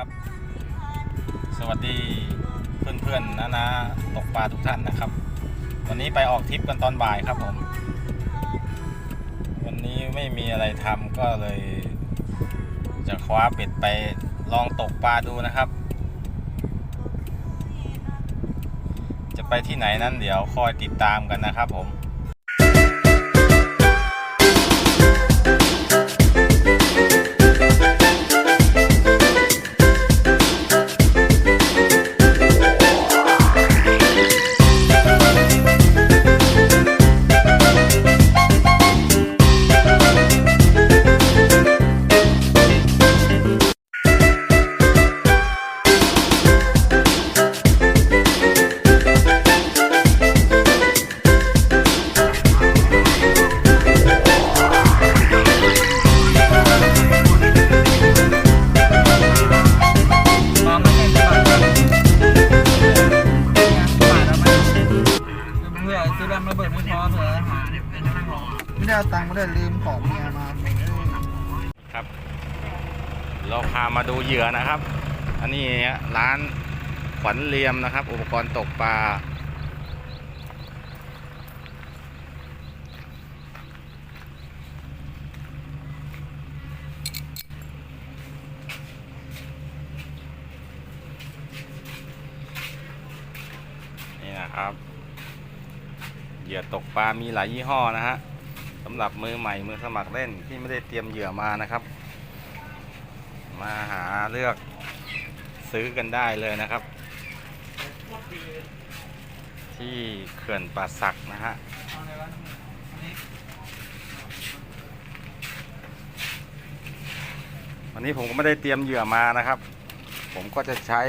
ครับสวัสดีเพื่อนๆนะนะตกปลาทุกท่านนะครับ วันนี้ไปออกทริปกันตอนบ่ายครับผม วันนี้ไม่มีอะไรทำก็เลย จะคว้าเป็ดไปลองตกปลาดูนะครับ จะไปที่ไหนนั้นเดี๋ยวคอยติดตามกันนะครับผม ครับ เราพามาดูเหยื่อนะครับ อันนี้ร้านขวัญเลียมนะครับ อุปกรณ์ตกปลานี่นะครับเหยื่อตกปลามีหลายยี่ห้อนะฮะ สำหรับมือใหม่มือสมัครเล่นที่ไม่ได้เตรียมเหยื่อมานะครับ มาหาเลือกซื้อกันได้เลยนะครับ ที่เขื่อนป่าสักนะฮะวันนี้ผมก็ไม่ได้เตรียมเหยื่อมานะครับ ผมก็จะใช้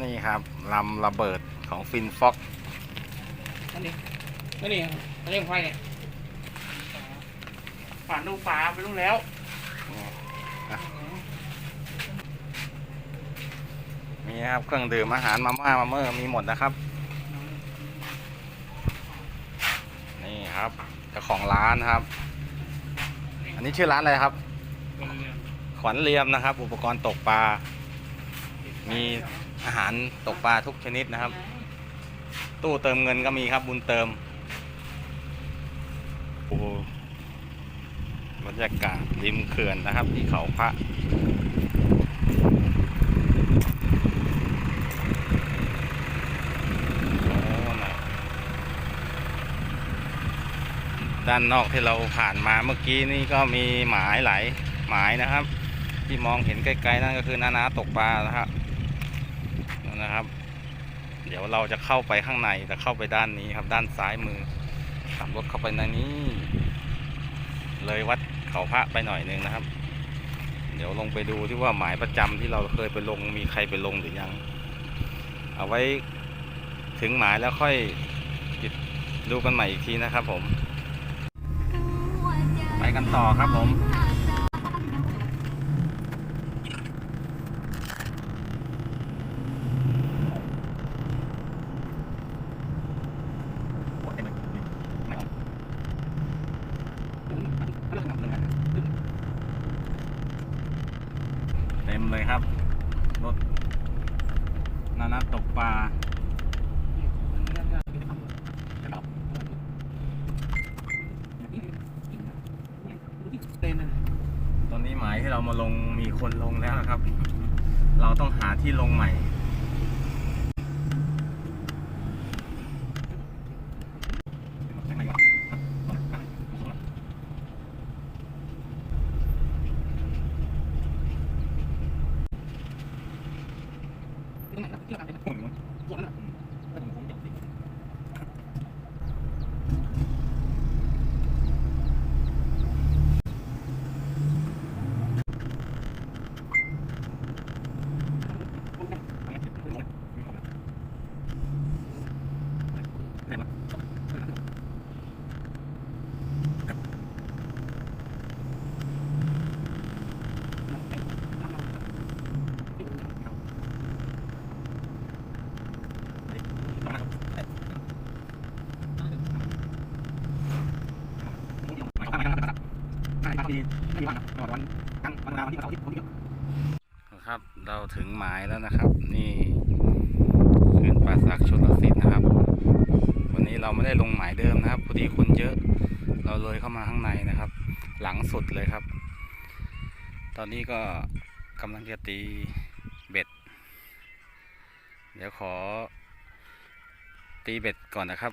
นี่ครับลำระเบิดของฟินฟ็อก อันนี้อันนี้อันนี้ของใครเนี่ยฝานดูฝาไปรู้แล้วมีครับเครื่องดื่มอาหารมาม่ามาเมอร์มีหมดนะครับ นี่ครับเจ้าของร้านครับ อันนี้ชื่อร้านอะไรครับ ขวัญเรียมนะครับ อุปกรณ์ตกปลา มีอาหารตกปลาทุกชนิดนะครับ ตู้เติมเงินก็มีครับบุญเติม โอ้บรรยากาศริมเขื่อนนะครับ ที่เขาพระด้านนอกที่เราผ่านมาเมื่อกี้นี่ก็มีหมายหลายหมายนะครับ ที่มองเห็นไกลๆนั่นก็คือนานาตกปลานะครับนะครับ เดี๋ยวเราจะเข้าไปข้างในจะเข้าไปด้านนี้ครับ ด้านซ้ายมือขับรถเข้าไปในนี้ เลยวัดเขาพระไปหน่อยหนึงนะครับ เดี๋ยวลงไปดูที่ว่าหมายประจำที่เราเคยไปลงมีใครไปลงหรือยัง เอาไว้ถึงหมายแล้วค่อยติดดูกันใหม่อีกทีนะครับผม ไปกันต่อครับผม เต็มเลยครับ รถนานาตกปลา ตอนนี้หมายที่เรามาลงมีคนลงแล้วนะครับ เราต้องหาที่ลงใหม่น ที่วันก่อนวันตั้งวันงานวันที่เราที่ผมที่ครับ เราถึงหมายแล้วนะครับ นี่เขื่อนป่าสักชลสิทธิ์นะครับ วันนี้เราไม่ได้ลงหมายเดิมนะครับพอดีคนเยอะ เราเลยเข้ามาข้างในนะครับ หลังสุดเลยครับ ตอนนี้ก็กำลังจะตีเบ็ด เดี๋ยวขอตีเบ็ดก่อนนะครับ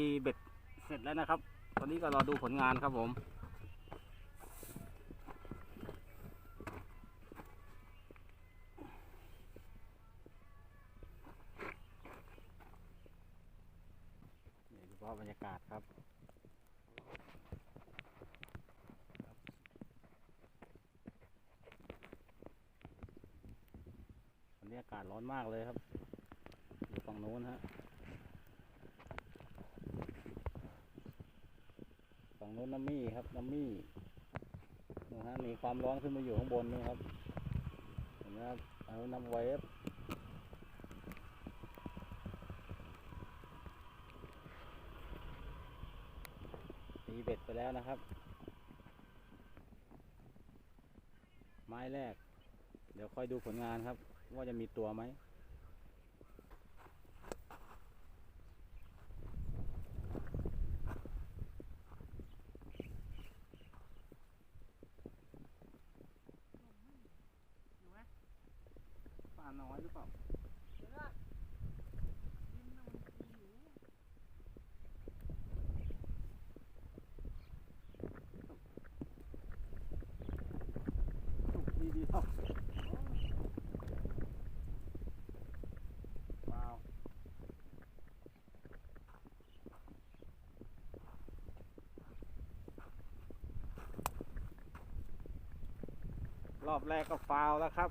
ตีเบ็ดเสร็จแล้วนะครับ ตอนนี้ก็รอดูผลงานครับผม นี่ดูภาบรรยากาศครับวันนี้อากาศร้อนมากเลยครับ อยู่ฝั่งโน้นฮะ ฝั่ งโน้นน้ำมี่ครับน้ำมี่นะฮะมีความร้อนขึ้นมาอยู่ข้างบนนี่ครับเห็นไหมครับเอาน้ำเวฟตีเบ็ดไปแล้วนะครับ ไม้แรก เดี๋ยวค่อยดูผลงานครับ ว่าจะมีตัวไหม น้อยหรือเปล่าสุกดีดีครับว้าวรอบแรกก็ฟาวแล้วครับ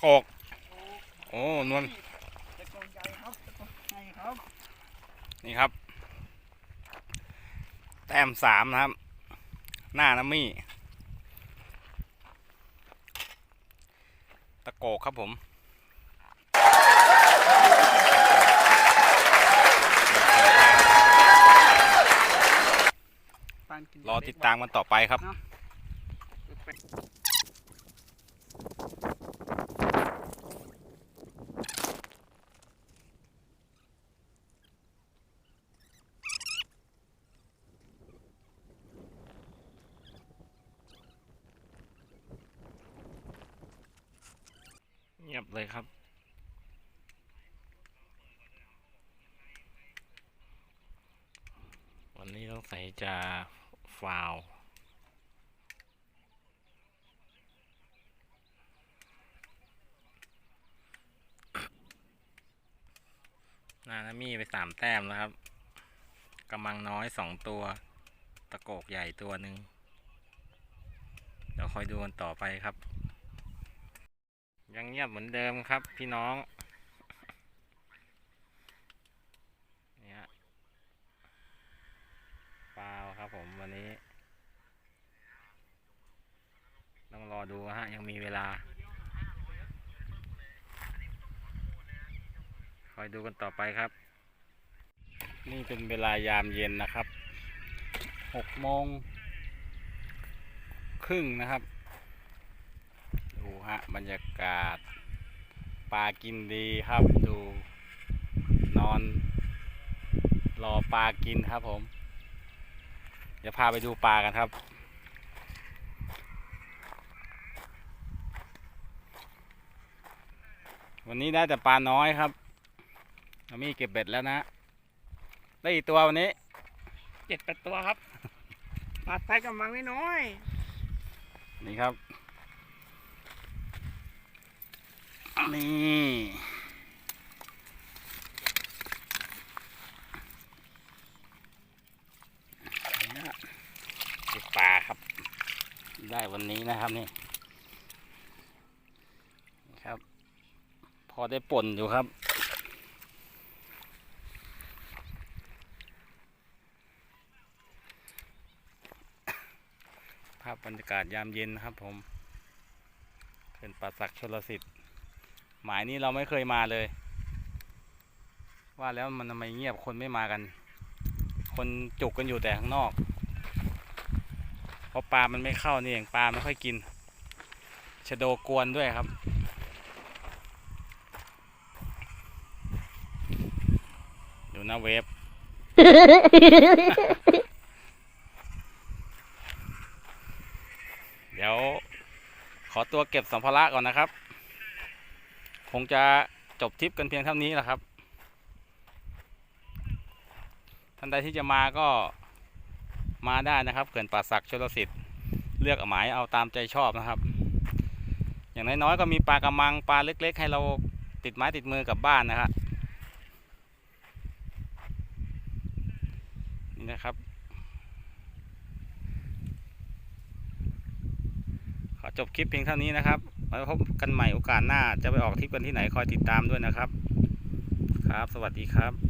ตะโกกโอ้นวลตะกอนใหญ่ครับตะกอนใหญ่ครับ นี่ครับ แต้มสามนะครับ หน้าน้ำมี่ ตะโกกครับผมปานกินรอติดตามกันต่อไปครับ เงียบเลยครับ วั นนี้ต้องใส่จะฟาวนานามีไปสามแต้มแล้วครับกำมังน้อยสองตัว ตะโกกใหญ่ตัวหนึ่งเดี๋ยวคอยดูกันต่อไปครับ ยังเงียบเหมือนเดิมครับพี่น้องเนี่ย วันนี้ ต้องรอดูฮะ ยังมีเวลา คอยดูกันต่อไปครับ นี่เป็นเวลายามเย็นนะครับหกโมงครึ่งนะครับ ดูฮะ บรรยากาศปลากินดีครับดูนอนรอปลากินครับผม เดี๋ยวพาไปดูปลากันครับ วันนี้ได้แต่ปลาน้อยครับเรามีเก็บเบ็ดแล้วนะ ได้อีกตัววันนี้เจ็ดแปดตัวครับปลาไซกับมังน้อยนี่ครับ นี่นี่นะเก็บปลาครับ ได้วันนี้นะครับนี่ครับ พอได้ป่นอยู่ครับ ภาพบรรยากาศยามเย็นครับผมเขื่อนป่าสักชลสิทธิ์ หมายนี้เราไม่เคยมาเลย ว่าแล้วมันทำไมเงียบคนไม่มากัน คนจุกกันอยู่แต่ข้างนอก เพราะปลามันไม่เข้านี่เองปลาไม่ค่อยกินชะโดกวนด้วยครับอยู่หน้าเว็บเดี๋ยว ขอตัวเก็บสัมภาระก่อนนะครับ คงจะจบทริปกันเพียงเท่านี้แหละครับ ท่านใดที่จะมาก็ มาได้นะครับเขื่อนป่าสักชลสิทธิ์เลือกหมายเอาตามใจชอบนะครับ อย่างน้อยๆก็มีปลากระมังปลาเล็ก ๆ ให้เราติดไม้ติดมือกลับบ้านนะครับนี่นะครับขอจบคลิปเพียงเท่านี้นะครับไว้พบกันใหม่โอกาสหน้าจะไปออกทริปกันที่ไหนคอยติดตามด้วยนะครับ ครับ สวัสดีครับ